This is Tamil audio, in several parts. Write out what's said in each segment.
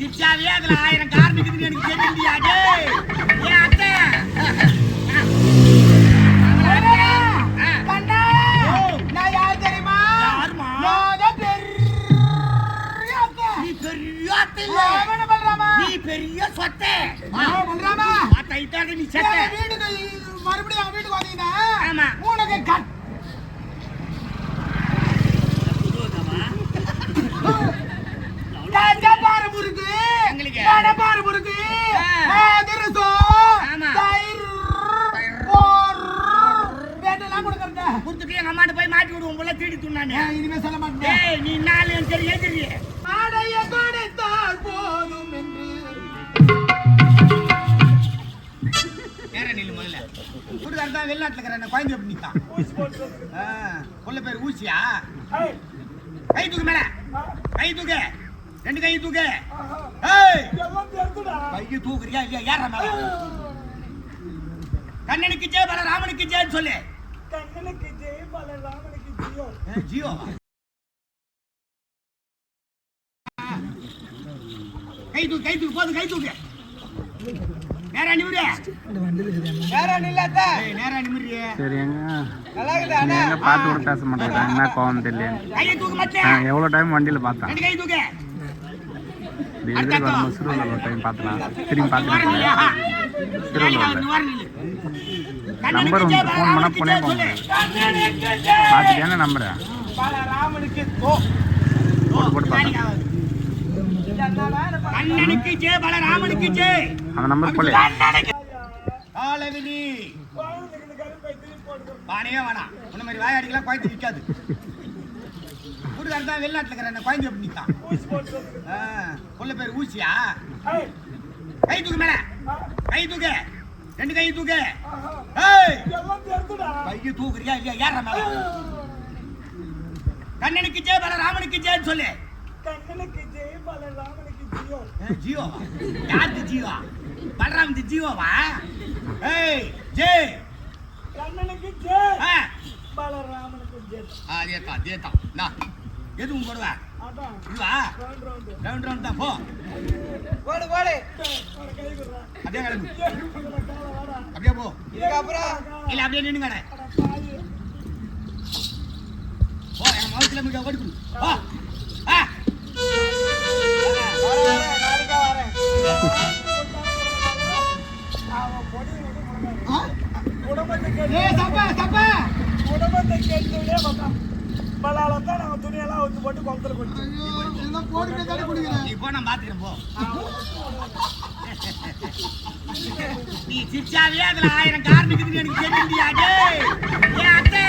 சிரிச்சாவே அதுல ஆயிரம் காரணம் இருக்குதுன்னு எனக்கு தெரியுதியா டேய்? ஏன் அத்தை? பெரிய சொத்தை. நீ செத்த. வீட்டுக்கு மறுபடியும் அவன் வீட்டுக்கு வந்தீங்கன்னா. உனக்கு கட் கஞ்சப்பாறு முறுக்கு எங்களுக்கு? கடப்பாறு முறுக்கு குடுத்துட்டு எங்க அம்மாட்ட போய் மாட்டி விடுவோம் போல திருடி துண்ணானே நான் இனிமே சொல்ல மாட்டேன் நீ நாலு தெரியும் எதிரி ஆடைய கொடுத்தால் போதும் என்று. நேர நில்லு முதல்ல. குடுக்காரன் தான் வெளிநாட்டுல இருக்கிற குழந்தை எப்படி நிக்கான் ஆ, புள்ள பேர் ஊசியா? கை தூக்கு மேல. கை தூக்கு. ரெண்டு கை தூக்கு. கையை தூக்குறியா இல்லையா? ஏற மேல. கண்ணனுக்கு ஜெய பல ராமனுக்கு ஜெயன்னு சொல்லு. ஏ, ஜியோ. கை தூக்கு கை தூக்கு போதும் கை தூக்கு. நேரா நிமிரு. வேற நில்லாத நேரா நிமிரு. சரிங்க நல்லா இருக்குதா பார்த்து கூட பேச மாட்டேங்கிறேன் என்ன கோவம் தெரியல கையை தூக்கு ஆ, மச்சான் எவ்வளோ டைம் வண்டியில் கை தூக்கு. டெலிவரி வரும்போது ஒரு டைம் பார்த்தலாம் திரும்பி பார்த்துட்டு வந்து நம்பர் வந்து பல ஃபோன் பண்ணால் ராமனுக்கு போனே ஜெய சொல்லு போங்க பார்த்துட்டேன்னு போட்டு போட்டு பார்த்தேன் கண்ணனுக்கு ஜெய பல ராமனுக்கு அந்த நம்பர் போல. காலவினி. பானையே வேணாம். உன்ன மாதிரி வாயாடிக்கெல்லாம் குழந்தை நிற்காது குடுக்காரன் தான் வெளிநாட்டுல இருக்கிற குழந்தை எப்படி நிற்கான் ஆ, புள்ள பேர் ஊசியா? கை தூக்கு மேல. கை தூக்கு. ரெண்டு கை தூக்கு. ஏய்! கையை தூக்குறியா இல்லையா? ஏற மேல. கண்ணனுக்கு ஜெய பல ராமனுக்கு ஜெயன்னு சொல்லு. ஏ, ஜியோ யாருக்கு ஜியோ? பலராம் ஜியோவா? ஏய் ஜெய்! ஆ. அதேதான் அதேதான். நான் எதுவும் போடுவா? இதுவா ரவுண்ட் ரவுண்ட் தான் போ. போடு போடு. அப்படியே கிளம்பு. அப்படியே போ. இதுக்கப்புறம்? இல்ல அப்படியே நின்னுங்கட போ என் மவுத்துல முடிய ஓடி கொடு போ. ஆ. வரேன், வரேன், நாளைக்கே வரேன். ஏய், சப்பா, சப்பா. ஐயோ, இதெல்லாம் போட்டுட்டே தானே குடிக்கிறேன். நீ போ நான் பாத்துக்கிறேன் போ. நீ சிரிச்சாவே அதுல ஆயிரம் காரணம் இருக்குதுன்னு எனக்கு ஏன் அத்தை?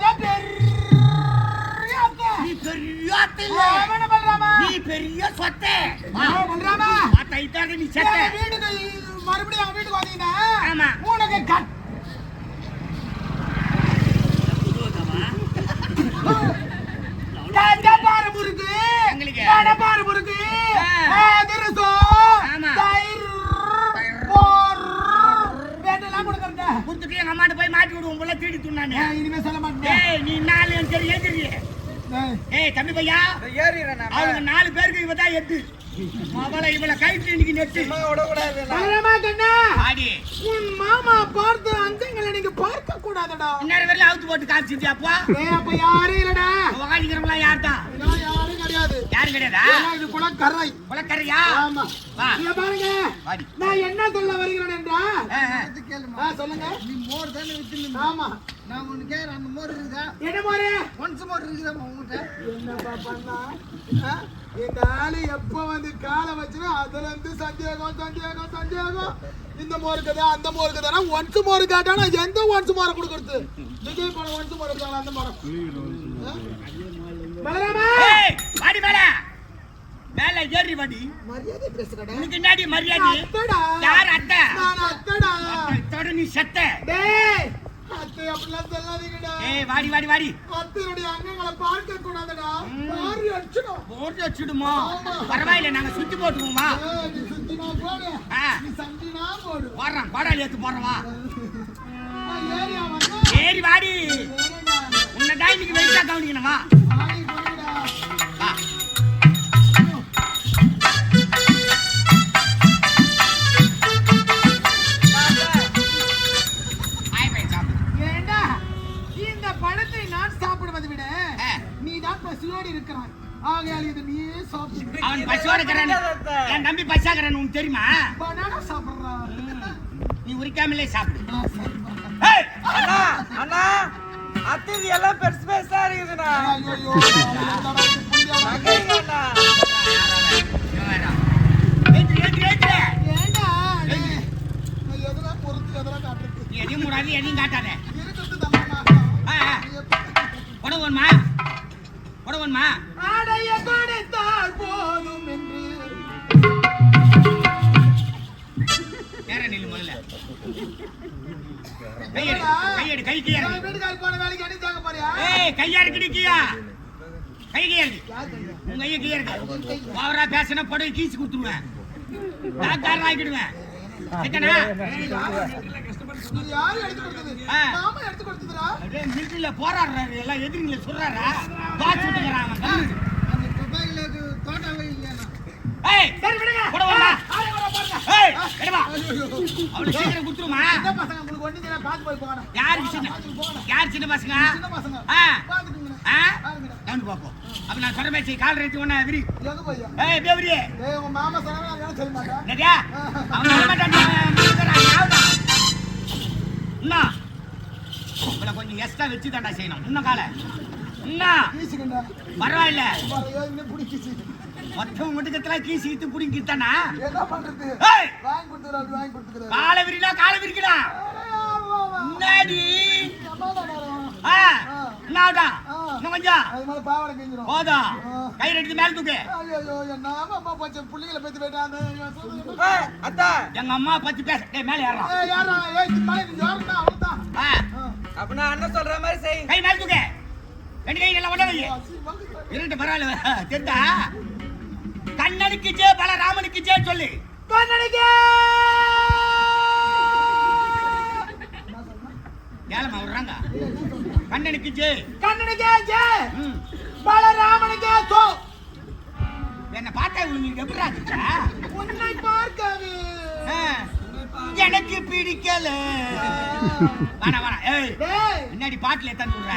தான் பெரிய அத்தை. நீ பெரிய அத்தை இல்ல. அவன பல்ராமா. நீ பெரிய சொத்தை அவன் பல்ராமா. பார்த்தா இதாக நீ செத்த என் வீட்டுக்கு மறுபடியும் அவன் வீட்டுக்கு வந்தீங்கன்னா ஆமா. உனக்கு கட் கஞ்சப்பாறு முறுக்கு முறுக்கு. ஆ. அதிரசம். தயிர். மோர் வேண்டெல்லாம் கொடுக்கறத குடுத்துட்டு எங்க அம்மாட்ட போய் மாட்டி விடுவோம் போல திருடி துண்ணானே நான் இனிமே சொல்ல மாட்டேன் டேய் நீ நாலு தெரியும் எதிரி ஏய். தம்பி பையா. ஏறிடுறேன் அவங்க நாலு பேருக்கு இவ தான் எட்டு. அவளை இவளை கைட்டு இன்னைக்கு நெட்டு. பலராமா கண்ணா. ஆடி. உன் மாமா பார்த்த அந்தங்களை நீங்க பார்க்க கூடாதடா இந்நேரம் வரல அவுத்து போட்டு காமிச்சிருச்சு அப்பா? யாரும் இல்லடா. வாங்கிக்கிறவங்களா யார் தான் நான் யாரும் கிடையாது? இது கூட கரை குளக்கரையா ஆமா இங்க பாருங்க. நான் என்ன சொல்ல வருகிறேன். ஆ, சொல்லுங்க. நீ மோர் தானே வித்துன்னு ஆமா. நான் கேட்குறேன் அந்த மோர் இருக்குதா? என்ன மோரு? ஒன்ஸ் மோர் இருக்குதா உங்ககிட்ட என்னப்பா பண்ணா? இந்த ஆளு எப்ப வந்து காலை வச்சுனா அதுல இருந்து சந்தேகம் சந்தேகம் சந்தேகம். இந்த மோருக்குதா அந்த மோருக்குதானா ஒன்ஸ் மோரு கேட்டானா? எந்த ஒன்ஸ் மோரை கொடுக்கறது? விஜய் படம் ஒன்ஸ் மோர் இருக்காங்க அந்த மரம் வாடி மேல. மேல ஏறி வாடி. மரியாதை பேசுறடா உனக்கு என்னடி மரியாதை? அத்தடா. யார் அத்தை? நான் அத்தடா. இத்தோட நீ செத்த. டேய் அத்தை அப்படிலாம் சொல்லாதீங்கடா. ஏய் வாடி வாடி வாடி. அத்தையுடைய அங்கங்களை பார்க்க கூடாதுடா. மாறி அடிச்சிடும் வச்சுடுமோ? பரவாயில்ல நாங்க சுத்தி போட்டுக்குவோமா? நீ சுத்தினா போடு. நீ சண்டினா போடு. போடுறான் கோடாலி எடுத்து போடுறவா ஏறி வாடி. ஏறிடா. பசியோடு பசியோட இருக்கிறான் என் தம்பி பசியாகிறான் உனக்கு தெரியுமா? பனானா சாப்பிடுறான் நீ உரிக்காமலே சாப்பிடு. அண்ணா அண்ணா அத்திரி எல்லாம் பெருசு பெருசா இருக்குதுண்ணா. கையெடு கையெடு கை என் வீட்டுக்காரர் போன வேலைக்கு அடிச்சாங்க பாரியா ஏய் கையா இருக்குடி கை கீழே இருக்கு கையா? உங்க கையை கீழே இருக்கு. ஓவரா பேசினா புடவை கீச்சு கொடுத்துருவேன் டாக்டர் ஆக்கிடுவேன். சிக்கனா நீ யாரு எடுத்து கொடுத்தது? எடுத்து கொடுத்ததுடா. அப்படியே மிலிட்டரியில போராடுறாரு எல்லாம் எதிரிங்களை சொல்றாரா? பாத்து விட்டுக்கிறான் அவன் கம்முனு. அந்த துபாயிலுக்கு தோட்டம் இல்லையா ஏய் சரி விடுங்க கூட வாடா ஏய் எடுமா அவளுக்கு சீக்கிரம் கொடுத்துருமா சின்ன பசங்க உங்களுக்கு ஒண்ணு தெரியாது பார்த்து போய் போகணும் யாருக்கு சின்ன யார் சின்ன பசங்க? பாப்போம் அப்ப நான் சொல்ற பேச்சு கால் ரேட்டு ஒண்ணா விரி ஏய் பேவரி. ஏய் உங்க மாமா சொன்னா நான் சொல்ல மாட்டேன். என்னடியா அவன் சொல்ல மாட்டான் என்ன இவளை கொஞ்சம் எக்ஸ்ட்ரா வச்சு தாண்டா செய்யணும். இன்னும் காலை. கீச்சுக்கண்டா பரவாயில்ல. மொத்தம் முட்டுக்கத்துல கீசி இத்து புடிங்கிட்டானா என்ன பண்றது? வாங்கி அப்படி வாங்கி கொடுத்துரு காலை விரினா காலை விரிக்கடா முன்னாடி. என்னடா இன்னும் கொஞ்சம். அது மேல பாவாடை கிஞ்சிரும். போதும். கை ரெண்டு மேல தூக்கு. ஐயோ என்ன அம்மா போச்சு பிள்ளைங்களை பத்தி போயிட்டாங்க. ஏய், அத்தா. எங்க அம்மா பத்தி பேச டேய் மேல ஏறா ஏய் யாரா ஏய் இந்த மலை நீ அண்ணன் சொல்ற மாதிரி செய். கை மேல தூக்கு. ரெண்டு கை நல்லா வை பரவாயில்ல. கண்ணனுக்கு ஜே பல ராமனுக்கு ஜே சொல்லு. கண்ணனுக்கு! ஏலமா விடுறாங்க. கண்ணனுக்கு ஜே. கண்ணனுக்கே ஜே. பலராமனுக்கே தோ என்ன பார்த்தா உங்களுக்கு எப்படி இருந்துச்சா உன்னை பார்க்கவே. எனக்கு பிடிக்கல. வேணா வேணா ஏய் முன்னாடி பாட்டில் எத்தனை விடுற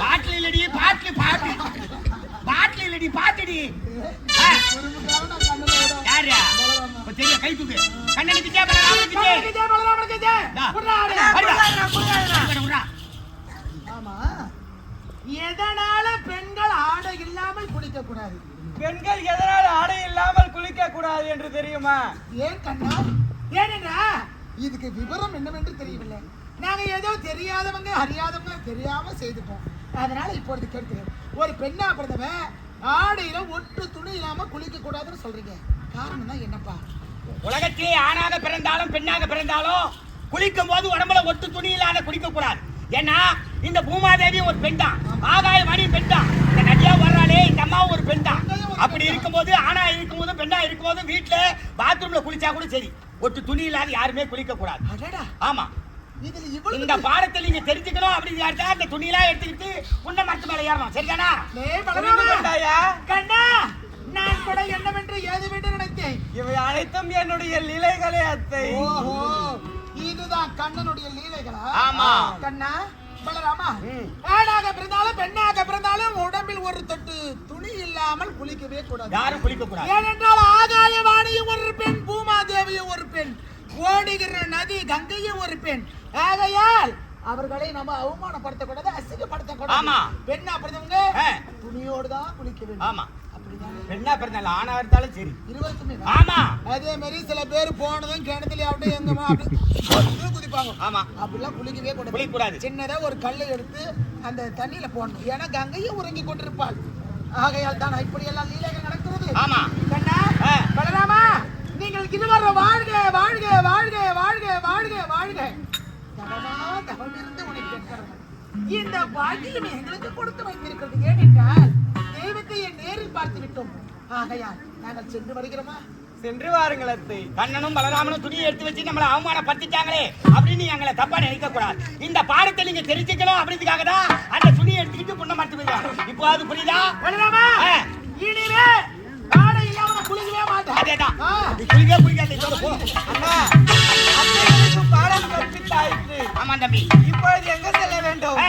பாட்டில் இல்லடி பாட்டில் பாட்டு பாட்டில் இல்லடி யாரு இப்ப தெரியும் கை தூக்கு. கண்ணனுக்கு ஜே பல ராமனுக்கு ஜே. கண்ணனுக்கு ஜே பலராமனுக்கு ஜே. டா. விட்றா, ஆடு. வருடா. வருடா, வருடா. ஆமா. எதனால பெண்கள் ஆடை இல்லாமல் குளிக்க கூடாது? பெண்கள் எதனால் ஆடை இல்லாமல் குளிக்க கூடாது என்று தெரியுமா? ஏன் கண்ணா? ஏனென்றா? இதுக்கு விவரம் என்னவென்று தெரியவில்லை. நாங்க ஏதோ தெரியாதவங்க அறியாதவங்க தெரியாம செய்துட்டோம். அதனால இப்பொழுது கேட்கிறேன் ஒரு பெண்ணா பிறந்தவன் ஆடையில ஒட்டு துணி இல்லாம குளிக்க கூடாதுன்னு சொல்றீங்க. காரணம் தான் என்னப்பா? உலகத்திலே ஆணாக பிறந்தாலும் பெண்ணாக பிறந்தாலும் குளிக்கும் போது உடம்புல ஒட்டு துணி இல்லாத குளிக்க கூடாது. ஏன்னா இந்த பூமாதேவி ஒரு பெண் தான் ஆகாயவாணி பெண் தான் இந்த நதியா வர்றாளே இந்த அம்மாவும் ஒரு பெண் தான் அப்படி இருக்கும்போது ஆணா இருக்கும்போது பெண்ணா இருக்கும்போது வீட்டுல பாத்ரூம்ல குளிச்சா கூட சரி. ஒட்டு துணி இல்லாத யாருமே குளிக்க கூடாது. ஆமா. இந்த பாடத்தை நீங்க தெரிஞ்சுக்கணும் அப்படின்னு யாருக்கா இந்த துணியெல்லாம் எடுத்துக்கிட்டு உன்ன மரத்து மேல ஏறணும். சரிதானா? கண்ணா நான் கூட என்னவென்று ஏதுவென்று நினைத்தேன். இவை அனைத்தும் என்னுடைய லீலைகளே அத்தை. ஓஹோ இதுதான் கண்ணனுடைய லீலைகளா? ஆமா. கண்ணா பலராமா. ஆணாக பிறந்தாலும் பெண்ணாக பிறந்தாலும் உடம்பில் ஒரு தொட்டு துணி இல்லாமல் குளிக்கவே கூடாது. யாரும் குளிக்க கூடாது ஏனென்றால் ஆகாயவாணியும் ஒரு ஓடுகிற நதி கங்கையும் ஒரு பெண். ஆகையால் அவர்களை நம்ம அவமானப்படுத்தக்கூடாது அசிங்கப்படுத்தக்கூடாது. ஆமா. பெண்ணா பிறந்தவங்க. துணியோடு தான் குளிக்க வேண்டும். ஆமா. பெண்ணா பிறந்தாலும் ஆணா இருந்தாலும் சரி. இருபத்துமே ஆமா. அதே மாதிரி சில பேர் போனதும் கிணத்துல அப்படியே எங்கம்மா அப்படி குதிப்பாங்க. ஆமா. அப்படிலாம் குளிக்கவே கூடாது. குளிக்க கூடாது சின்னதா ஒரு கல்லை எடுத்து அந்த தண்ணியில போடணும். ஏன்னா கங்கையும் உறங்கி கொண்டிருப்பாள். ஆகையால் தான் இப்படி எல்லாம் லீலைகள் நடக்கிறது. ஆமா. கண்ணா. பலராமா நீங்கள் இருவர வாழ்க வாழ்க வாழ்க வாழ்க வாழ்க வாழ்க. தவமா இந்த பாக்கியம் எங்களுக்கு கொடுத்து வைத்திருக்கிறது ஏனென்றால் தெய்வத்தை என் நேரில் பார்த்து விட்டோம் ஆகையால் நாங்கள் சென்று வருகிறோமா? சென்று வாருங்கள் அத்தை. கண்ணனும் பலராமனும் துணியை எடுத்து வச்சு நம்மளை அவமானப்படுத்திட்டாங்களே அப்படின்னு எங்களை தப்பா நினைக்க கூடாது இந்த பாடத்தை நீங்க தெரிஞ்சுக்கணும் அப்படின்றதுக்காக தான் அந்த துணியை எடுத்துக்கிட்டு புண்ண மாட்டு போயிருக்காங்க இப்போ அது புரியுதா. இனிமே ஆடை இல்லாம நான் குளிக்கவே மாட்டேன் அதேதான். குளிக்கவே குளிக்காது இதோட போ. அண்ணா அத்தைகளுக்கு பாடம் கற்பித்தாயிற்று. ஆமா தம்பி. இப்பொழுது எங்க செல்ல வேண்டும்.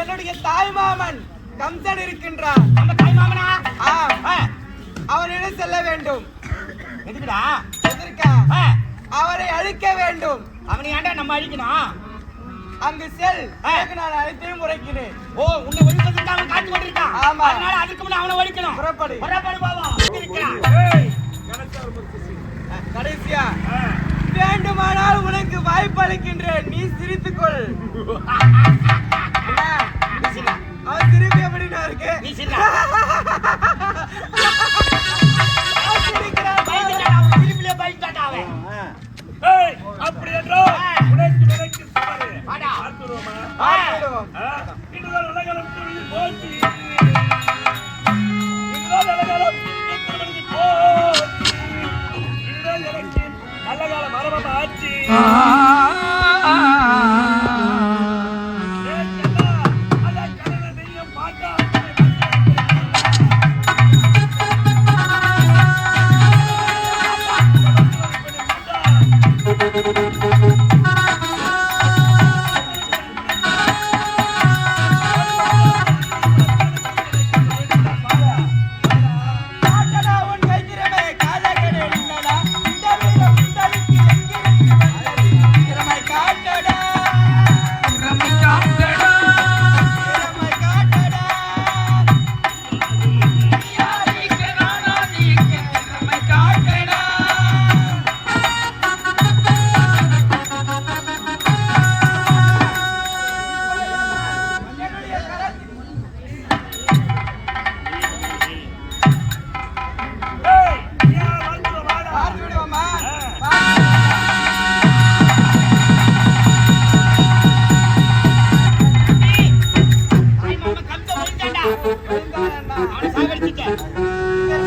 என்னுடைய தாய் மாமன் கம்சன் இருக்கின்றான். நம்ம தாய் மாமனா? அவரிடம் செல்ல வேண்டும்? எதுக்குடா? எதற்க? அவரை அழிக்க வேண்டும். அவனை ஏன்டா நம்ம அழிக்கணும்? அங்கு செல். நான் அழைத்தையும் உரைக்கிறேன் ஓ உன்னை ஒழிப்பதற்கு அவன் காத்து கொண்டிருக்கான். ஆமா. அதனால அதுக்கு முன்ன அவனை ஒழிக்கணும். புறப்படு. புறப்படு பாவா இருக்கிறான் கடைசியா வேண்டுமானால் உனக்கு வாய்ப்பு அளிக்கின்றேன் நீ சிரித்துக்கொள்? அவன் சிரிப்பு எப்படின்னா இருக்கு நீ சின்ன Ah.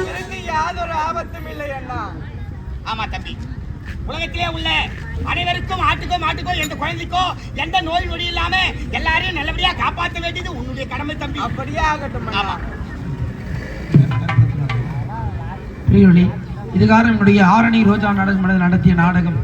இதற்கு யாதொரு ஆபத்தும் இல்லை அண்ணா. ஆமா தம்பி. உலகத்திலே உள்ள அனைவருக்கும் ஆட்டுக்கோ மாட்டுக்கோ எந்த குழந்தைக்கோ எந்த நோய் நொடி இல்லாம எல்லாரையும் நல்லபடியா காப்பாற்ற வேண்டியது உன்னுடைய கடமை தம்பி. அப்படியே ஆகட்டும் அண்ணா. ஆமா. இதுகாரம் என்னுடைய ஆரணி ரோஜா நாடகம் நடத்திய நாடகம்.